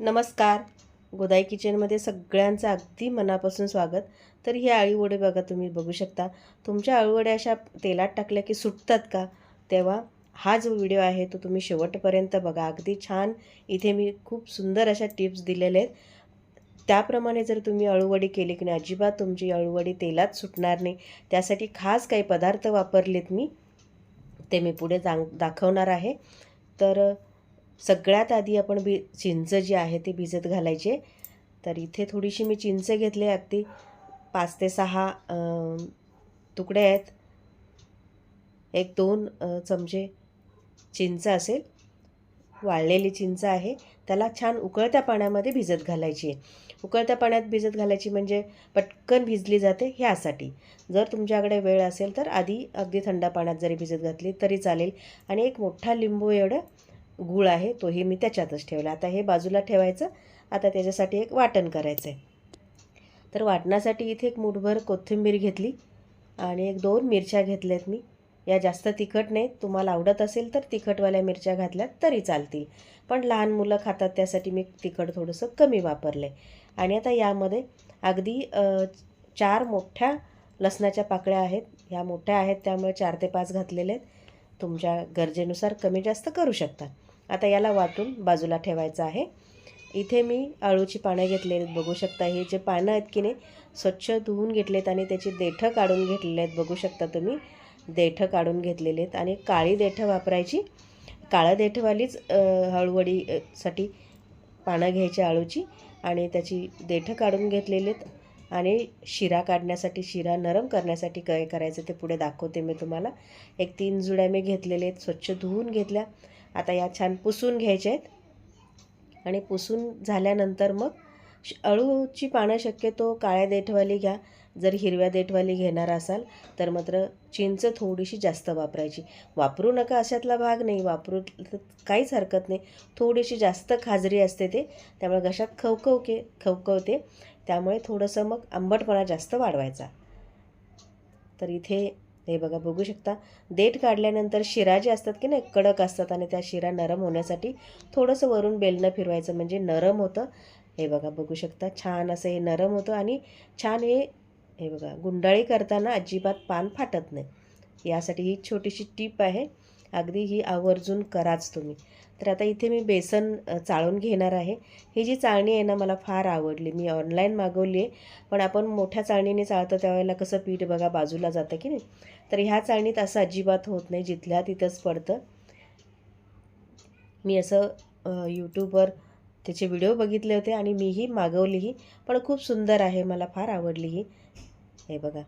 नमस्कार. गोदाई किचनमध्ये सगळ्यांचं अगदी मनापासून स्वागत. तर ही आळूवडे बघा तुम्ही बघू शकता. तुमच्या आळूवड्या अशा तेलात टाकल्या की सुटतात का? तेव्हा हा जो व्हिडिओ आहे तो तुम्ही शेवटपर्यंत बघा. अगदी छान. इथे मी खूप सुंदर अशा टिप्स दिलेल्या आहेत. त्याप्रमाणे जर तुम्ही अळूवडी केली की नाही अजिबात तुमची अळूवडी तेलात सुटणार नाही. त्यासाठी खास काही पदार्थ वापरलेत मी. ते मी पुढे दाखवणार आहे. तर सगळ्यात आधी आपण बी चिंच जी आहे ती भिजत घालायचे. तर इथे थोडीशी मी चिंच घेतली अगदी. पाच ते सहा तुकडे आहेत. एक दोन चमचे चिंच असेल. वाळलेली चिंच आहे. त्याला छान उकळत्या पाण्यामध्ये भिजत घालायची आहे. उकळत्या पाण्यात भिजत घालायची म्हणजे पटकन भिजली जाते ह्यासाठी. जर तुमच्याकडे वेळ असेल तर आधी अगदी थंड पाण्यात जरी भिजत घातली तरी चालेल. आणि एक मोठा लिंबू एवढं गूळ आहे तोही मी त्याच्यातच ठेवला. आता हे बाजूला ठेवायचं. आता त्याच्यासाठी एक वाटण करायचं आहे तर वाटणासाठी इथे एक मुठभर कोथिंबीर घेतली आणि एक दोन मिरच्या घेतल्यात मी. या जास्त तिखट नाहीत तुम्हाला आवडत असेल तर तिखटवाल्या मिरच्या घातल्यात तरी चालतील. पण लहान मुलं खातात त्यासाठी मी तिखट थोडंसं कमी वापरलं. आहे आणि आता यामध्ये अगदी चार मोठ्या लसणाच्या पाकळ्या आहेत. ह्या मोठ्या आहेत त्यामुळे चार ते पाच घातलेले आहेत. तुमच्या गरजेनुसार कमी जास्त करू शकतात आता याला वाटून बाजूला ठेवायचं आहे. इथे मी आळूची पानं घेतलेली आहेत बघू शकता. हे जे पानं आहेत की नाही स्वच्छ धुवून घेतलेत आणि त्याची देठं काढून घेतलेले आहेत. बघू शकता तुम्ही देठं काढून घेतलेले आहेत आणि काळी देठं वापरायची. काळं देठवालीच हळूवडीसाठी पानं घ्यायची आळूची आणि त्याची देठं काढून घेतलेली आहेत आणि शिरा काढण्यासाठी शिरा नरम करण्यासाठी काय करायचं ते पुढे दाखवते मी तुम्हाला. एक तीन जुड्या मी घेतलेले आहेत स्वच्छ धुवून घेतल्या. आता या छान पुसून घ्यायच्या आहेत. आणि पुसून झाल्यानंतर मग श- अळूची पानं शक्यतो काळ्या देठवाली घ्या. जर हिरव्या देठवाली घेणार असाल तर मात्र चिंच थोडीशी जास्त वापरायची. वापरू नका अशातला भाग नाही वापरू काहीच हरकत नाही. थोडीशी जास्त खाजरी असते ते त्यामुळे घशात खवखवके खवखवते. त्यामुळे थोडंसं मग आंबटपणा जास्त वाढवायचा. तर इथे हे बघा बघू शकता. देठ काढल्यानंतर शिरा जे असतात की नाही कडक असतात आणि त्या शिरा नरम होण्यासाठी थोडंसं वरून बेलनं फिरवायचं म्हणजे नरम होतं. हे बघा बघू शकता. छान असं हे नरम होतं आणि छान हे हे बघा गुंडाळी करताना अजिबात पान फाटत नाही. यासाठी ही छोटीशी टीप आहे. अगदी ही आवर्जून कराच तुम्ही. तर आता इथे मी बेसन चाळून घेणार आहे. ही जी चाळणी आहे ना मला फार आवडली. मी ऑनलाईन मागवली आहे पण आपण मोठ्या चाळणीने चाळतो त्यावेळेला कसं पीठ बघा बाजूला जातं की नाही? तर ह्या चाळणीत असं अजिबात होत नाही जिथल्या तिथंच पडतं. मी असं यूट्यूबवर त्याचे व्हिडिओ बघितले होते आणि मीही मागवलीही पण खूप सुंदर आहे मला फार आवडली ही. हे बघा.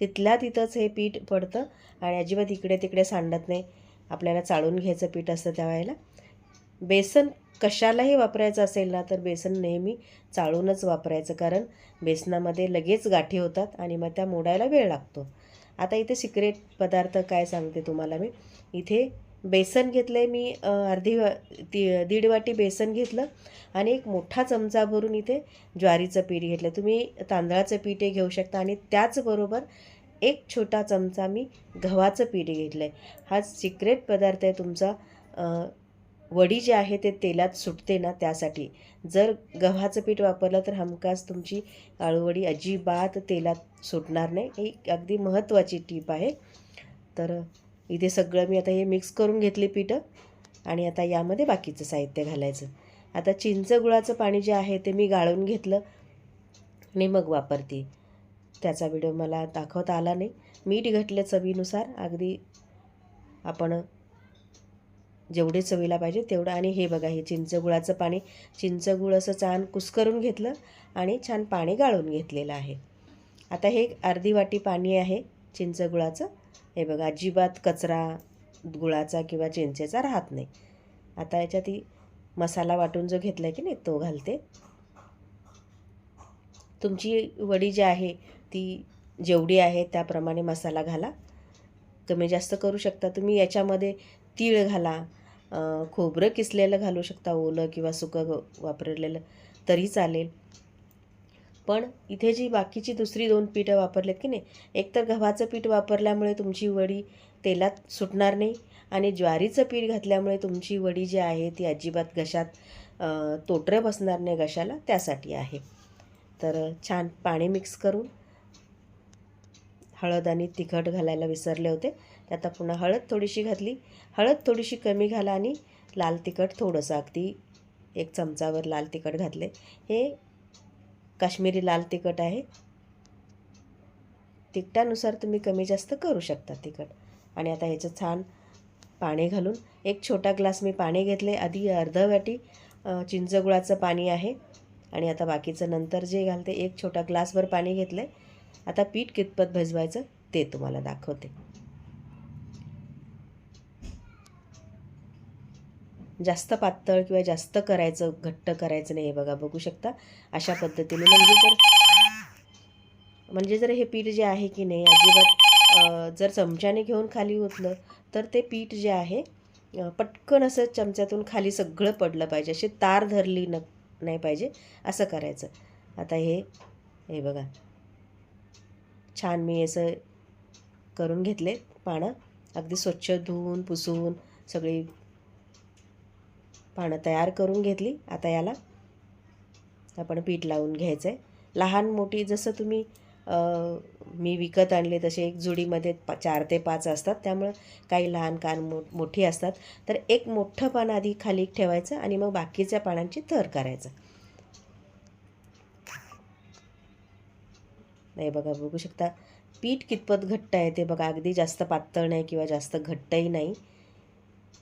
तिथल्या तिथंच हे पीठ पडतं आणि अजिबात इकडे तिकडे सांडत नाही. आपल्याला चाळून घ्यायचं पीठ असतं त्यावेळेला बेसन कशालाही वापरायचं असेल ना तर बेसन नेहमी चाळूनच वापरायचं कारण बेसनामध्ये लगेच गाठी होतात आणि मग त्या मोडायला वेळ लागतो. आता इथे सिक्रेट पदार्थ काय सांगते तुम्हाला मी? इथे बेसन घेतलं आहे मी अर्धी वा ती दीड वाटी बेसन घेतलं आणि एक मोठा चमचा भरून इथे ज्वारीचं पीठ घेतलं. तुम्ही तांदळाचं पीठही घेऊ शकता आणि त्याचबरोबर एक छोटा चमचा मी गव्हाचं पीठ घेतलं आहे हा सिक्रेट पदार्थ आहे तुमचा. वडी जी आहे ते तेलात सुटते ना त्यासाठी. जर गव्हाचं पीठ वापरलं तर हमखास तुमची आळूवडी अजिबात तेलात सुटणार नाही. ही अगदी महत्त्वाची टीप आहे. तर इथे सगळं मी आता हे मिक्स करून घेतले पिठं आणि आता यामध्ये बाकीचं साहित्य घालायचं. आता चिंच गुळाचं पाणी जे आहे ते मी गाळून घेतलं आणि मग वापरते. त्याचा व्हिडिओ मला दाखवता आला नाही. मीठ घटलं चवीनुसार. अगदी आपण जेवढे चवीला पाहिजे तेवढं. आणि हे बघा हे चिंचगुळाचं पाणी. चिंचगुळ असं छान कुस्करून घेतलं आणि छान पाणी गाळून घेतलेलं आहे. आता हे एक अर्धी वाटी पाणी आहे चिंचगुळाचं हे बघा अजिबात कचरा गुळाचा किंवा चिंचेचा राहत नाही. आता याच्यात ही मसाला वाटून जो घेतला आहे की नाही तो घालते. तुमची वडी जी आहे ती जेवढी आहे त्याप्रमाणे मसाला घाला. कमी जास्त करू शकता तुम्ही याच्यामध्ये तीळ घाला खोबरं किसलेलं घालू शकता ओलं किंवा सुकं ग- वापरलेलं तरी चालेल. पण इथे जी बाकीची दुसरी दोन पीठं वापरलेत की नाही एक तर गव्हाचं पीठ वापरल्यामुळे तुमची वडी तेलात सुटणार नाही आणि ज्वारीचं पीठ घातल्यामुळे तुमची वडी जी आहे ती अजिबात घशात तोटरं बसणार नाही घशाला त्यासाठी आहे. तर छान पाणी मिक्स करून हळद आणि तिखट घालायला विसरले होते. त्यात आता पुन्हा हळद थोडीशी घातली. हळद थोडीशी कमी घाला आणि लाल तिखट थोडंसं अगदी एक चमचावर लाल तिखट घातले. हे काश्मीरी लाल तिखट आहे. तिखटानुसार तुम्ही कमी जास्त करू शकता तिखट. आणि आता ह्याचं छान पाणी घालून एक छोटा ग्लास मी पाणी घेतले. आधी अर्ध वाटी चिंचगुळाचं पाणी आहे. आणि आता बाकीचं नंतर जे घालते एक छोटा ग्लासभर पाणी घेतलं आहे आता पीठ कितपत भजवायचं ते तुम्हाला दाखवते. जास्त पातळ किंवा जास्त करायचं घट्ट करायचं नाही हे बघा बघू शकता? अशा पद्धतीने. म्हणजे जर म्हणजे जर हे पीठ जे आहे की नाही अजिबात जर चमच्याने घेऊन खाली ओतलं तर ते पीठ जे आहे पटकन असं चमच्यातून खाली सगळं पडलं पाहिजे. अशी तार धरली न नाही पाहिजे असं करायचं. आता हे हे बघा. छान मी असं करून घेतले पानं. अगदी स्वच्छ धुवून पुसून सगळी पानं तयार करून घेतली. आता याला आपण पीठ लावून घ्यायचं आहे लहान मोठी जसं तुम्ही मी विकत आणले तसे एक जुडीमध्ये पा चार ते पाच असतात. त्यामुळं काही लहान कान मो मोठी असतात. तर एक मोठं पान आधी खाली ठेवायचं आणि मग बाकीच्या पानांची थर करायचं. नाही बघा बघू शकता. पीठ कितपत घट्ट आहे ते बघा. अगदी जास्त पातळ नाही किंवा जास्त घट्टही नाही.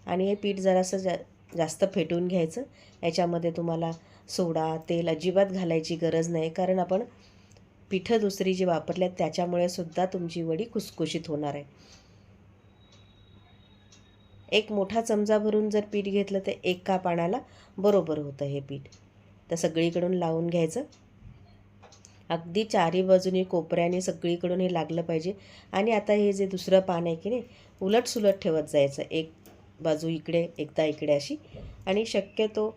आणि हे पीठ जरासं जा जास्त फेटून घ्यायचं. याच्यामध्ये तुम्हाला सोडा तेल अजिबात घालायची गरज नाही. कारण आपण पिठं दुसरी जी वापरली आहेत त्याच्यामुळे सुद्धा तुमची वडी कुसकुशीत होणार आहे. एक मोठा चमचा भरून जर पीठ घेतलं तर एका पानाला बरोबर होतं हे पीठ. तर सगळीकडून लावून घ्यायचं. अगदी चारी बाजूनी कोपऱ्याने सगळीकडून हे लागलं पाहिजे. आणि आता हे जे दुसरं पान आहे की नाही उलट सुलट ठेवत जायचं. एक बाजू इकडे एकदा इकडे अशी. आणि शक्यतो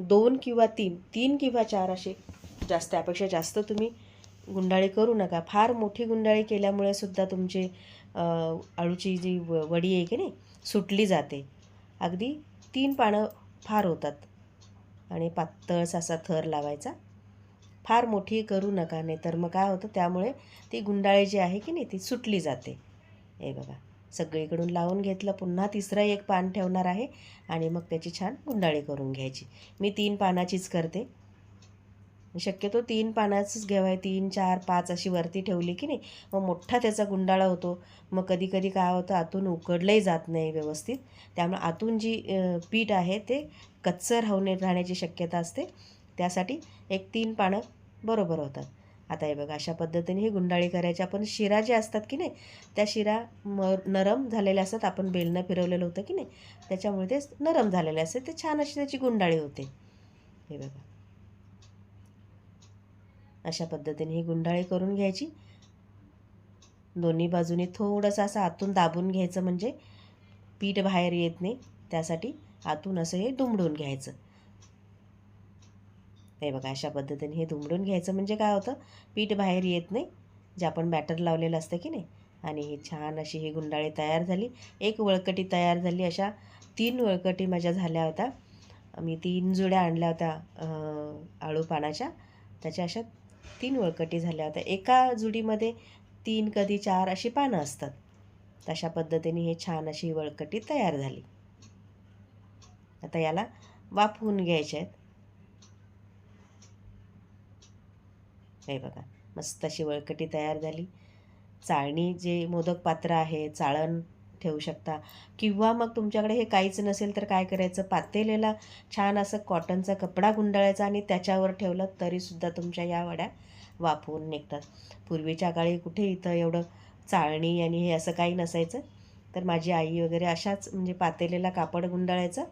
दोन किंवा तीन तीन किंवा चार असे जास्त त्यापेक्षा जास्त तुम्ही गुंडाळी करू नका. फार मोठी गुंडाळी केल्यामुळे सुद्धा तुमचे आळूची जी व वडी आहे की नाही सुटली जाते. अगदी तीन पानं फार होतात. आणि पातळसा असा थर लावायचा. फार मोठी करू नका नाही तर मग काय होतं त्यामुळे ती गुंडाळी जी आहे की नाही ती सुटली जाते. हे बघा. सगळीकडून लावून घेतलं. पुन्हा तिसरं एक पान ठेवणार आहे आणि मग त्याची छान गुंडाळी करून घ्यायची. मी तीन पानाचीच करते. शक्यतो तीन पानाचंच घेवाय. तीन चार पाच अशी वरती ठेवली की नाही मग मोठा त्याचा गुंडाळा होतो. मग कधी कधी काय होतं आतून उकडलंही जात नाही व्यवस्थित. त्यामुळे आतून जी पीठ आहे ते कच्चं राहून राहण्याची शक्यता असते. त्यासाठी एक तीन पानं बरोबर होतात. आता हे बघा अशा पद्धतीने ही गुंडाळी करायची. आपण शिरा ज्या असतात की नाही त्या शिरा म नरम झालेल्या असतात. आपण बेलनं फिरवलेलं होतं की नाही त्याच्यामुळे ते नरम झालेले असते ते छान अशी त्याची गुंडाळी होते. हे बघा. अशा पद्धतीने ही गुंडाळी करून घ्यायची. दोन्ही बाजूनी थोडंसं असं आतून दाबून घ्यायचं म्हणजे पीठ बाहेर येत नाही. त्यासाठी आतून असं हे दुमडून घ्यायचं. हे बघा अशा पद्धतीने हे दुमडून घ्यायचं. म्हणजे काय होतं पीठ बाहेर येत नाही जे आपण बॅटर लावलेलं असतं की नाही. आणि ही छान अशी ही गुंडाळी तयार झाली. एक वळकटी तयार झाली. अशा तीन वळकटी माझ्या झाल्या होत्या. मी तीन जुड्या आणल्या होत्या आळू पानाच्या. त्याच्या अशा तीन वळकटी झाल्या होत्या. एका जुडीमध्ये तीन कधी चार अशी पानं असतात. तशा पद्धतीने हे छान अशी वळकटी तयार झाली. आता याला वाफवून घ्यायचे आहेत. हे बघा मस्त अशी वळकटी तयार झाली. चाळणी जे मोदक पात्र आहे चाळण ठेवू शकता. किंवा मग तुमच्याकडे हे काहीच नसेल तर काय करायचं? पातेलेला छान असं कॉटनचा कपडा गुंडाळायचा आणि त्याच्यावर ठेवलं तरीसुद्धा तुमच्या या वड्या वाफवून निघतात. पूर्वीच्या काळी कुठे इथं एवढं चाळणी आणि हे असं काही नसायचं. तर माझी आई वगैरे अशाच म्हणजे पातेलेला कापड गुंडाळायचं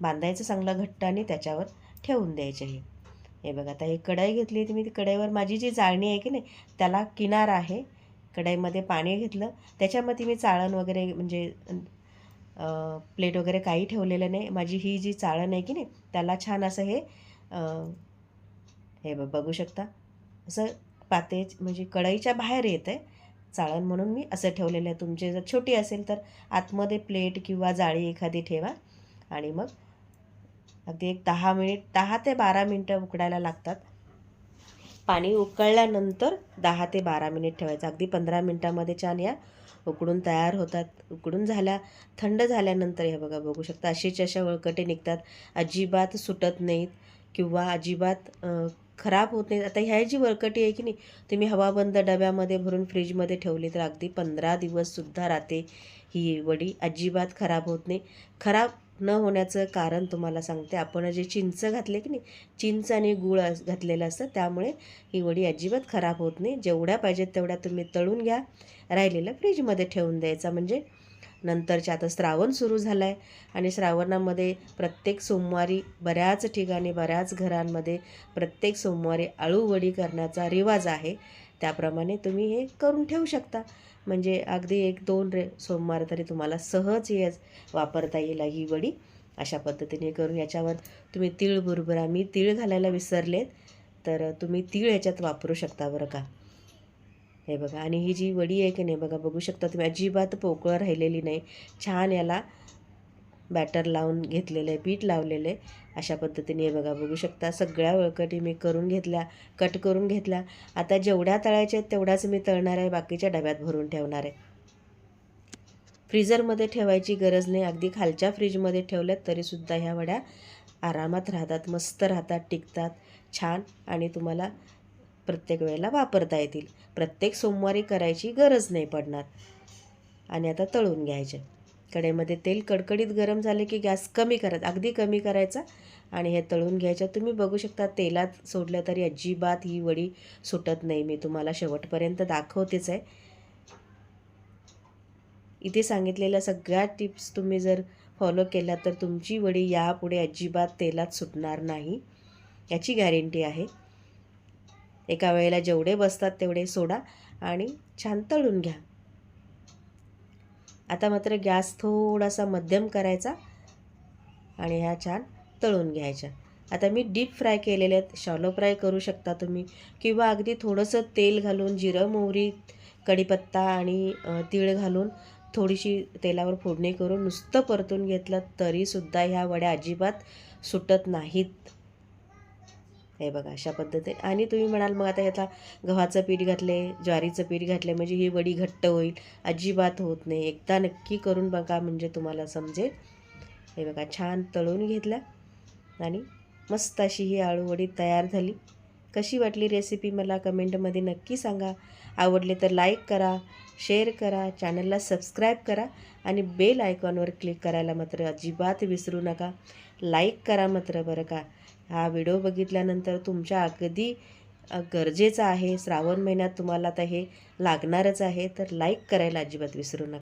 बांधायचं चांगलं घट्ट आणि त्याच्यावर ठेवून द्यायचे हे. हे बघा आता ही कढई घेतली तुम्ही मी ती कढईवर माझी जी चाळणी आहे की नाही त्याला किनार आहे. कढईमध्ये पाणी घेतलं. त्याच्यामध्ये मी चाळण वगैरे म्हणजे प्लेट वगैरे काही ठेवलेलं नाही. माझी ही जी चाळण आहे की नाही त्याला छान असं हे हे बघू शकता. असं पाते म्हणजे कढईच्या बाहेर येतं आहे चाळण म्हणून मी असं ठेवलेलं आहे. तुमचे जर छोटी असेल तर आतमध्ये प्लेट किंवा जाळी एखादी ठेवा आणि मग अगदी एक दहा मिनिट दहा ते बारा मिनटं उकडायला लागतात. पाणी उकळल्यानंतर दहा ते बारा मिनिट ठेवायचं. अगदी पंधरा मिनटामध्ये छान या उकडून तयार होतात. उकडून झाल्या थंड झाल्यानंतर हे बघा बघू शकता अशीच अशा वळकटे निघतात. अजिबात सुटत नाहीत किंवा अजिबात खराब होत नाहीत. आता ह्या जी वळकटी आहे की नाही तुम्ही हवाबंद डब्यामध्ये भरून फ्रीजमध्ये ठेवली तर अगदी पंधरा दिवससुद्धा राहते. ही वडी अजिबात खराब होत नाही. खराब न होण्याचं कारण तुम्हाला सांगते. आपण जे चिंच घातले की नाही चिंच आणि गूळ घातलेलं असतं. त्यामुळे ही वडी अजिबात खराब होत नाही. जेवढ्या पाहिजेत तेवढ्या तुम्ही तळून घ्या. राहिलेलं फ्रीजमध्ये ठेवून द्यायचा. म्हणजे नंतरच्या आता श्रावण सुरू झालं आहे आणि श्रावणामध्ये प्रत्येक सोमवारी बऱ्याच ठिकाणी बऱ्याच घरांमध्ये प्रत्येक सोमवारी आळूवडी करण्याचा रिवाज आहे. त्याप्रमाणे तुम्ही हे करून ठेवू शकता. म्हणजे अगदी एक दोन रे सोमवार तरी तुम्हाला सहज हे वापरता येईल ही वडी. अशा पद्धतीने करून याच्यावर तुम्ही तीळ बुरबुरा मी तीळ घालायला विसरलेत तर तुम्ही तीळ याच्यात वापरू शकता बरं का. हे बघा आणि ही जी वडी आहे की नाही बघा बघू शकता तुम्ही अजिबात पोकळ राहिलेली नाही. छान याला बॅटर लावून घेतलेलं आहे पीठ लावलेलं आहे. अशा पद्धतीने हे बघा बघू शकता सगळ्या वळकटी मी करून घेतल्या कट करून घेतल्या. आता जेवढ्या तळायच्या आहेत तेवढ्याच मी तळणार आहे बाकीच्या डब्यात भरून ठेवणार आहे. फ्रीजरमध्ये ठेवायची गरज नाही. अगदी खालच्या फ्रीजमध्ये ठेवल्यात तरीसुद्धा ह्या वड्या आरामात राहतात मस्त राहतात टिकतात छान. आणि तुम्हाला प्रत्येक वेळेला वापरता येतील. प्रत्येक सोमवारी करायची गरज नाही पडणार. आणि आता तळून घ्यायचे. कढईमध्ये तेल कडकडीत गरम झाले की गॅस कमी करत अगदी कमी करायचा. आणि हे तळून घ्यायच्या. तुम्ही बघू शकता तेलात सोडलं तरी अजिबात ही वडी सुटत नाही. मी तुम्हाला शेवटपर्यंत दाखवतेच आहे. इथे सांगितलेल्या सगळ्या टिप्स तुम्ही जर फॉलो केल्या तर तुमची वडी यापुढे अजिबात तेलात सुटणार नाही. याची गॅरंटी आहे. एका वेळेला जेवढे बसतात तेवढे सोडा आणि छान तळून घ्या. आता मात्र गॅस थोडासा मध्यम करायचा आणि ह्या छान तळून घ्यायच्या. आता मी डीप फ्राय केलेले आहेत. शॉलो फ्राय करू शकता तुम्ही. किंवा अगदी थोडंसं तेल घालून जिरं मोहरी कढीपत्ता आणि तीळ घालून थोडीशी तेलावर फोडणी करून नुसतं परतून घेतलं तरीसुद्धा ह्या वड्या अजिबात सुटत नाहीत. हे बघा अशा पद्धती आणि तुम्ही म्हणाल मग आता ह्याचा गव्हाचं पीठ घातले ज्वारीचं पीठ घातले म्हणजे ही वडी घट्ट होईल अजिबात होत नाही. एकदा नक्की करून बघा म्हणजे तुम्हाला समजेल. हे बघा छान तळून घेतला आणि मस्त अशी ही आळूवडी तयार झाली. कशी वाटली रेसिपी मला कमेंटमध्ये नक्की सांगा. आवडले तर लाईक करा शेअर करा चॅनलला सबस्क्राईब करा आणि बेल आयकॉनवर क्लिक करायला मात्र अजिबात विसरू नका. लाईक करा मात्र बरं का. हा व्हिडिओ बघितल्यानंतर तुमच्या अगदी गरजेचं आहे. श्रावण महिन्यात तुम्हाला आता हे लागणारच आहे. तर लाईक करायला अजिबात विसरू नका.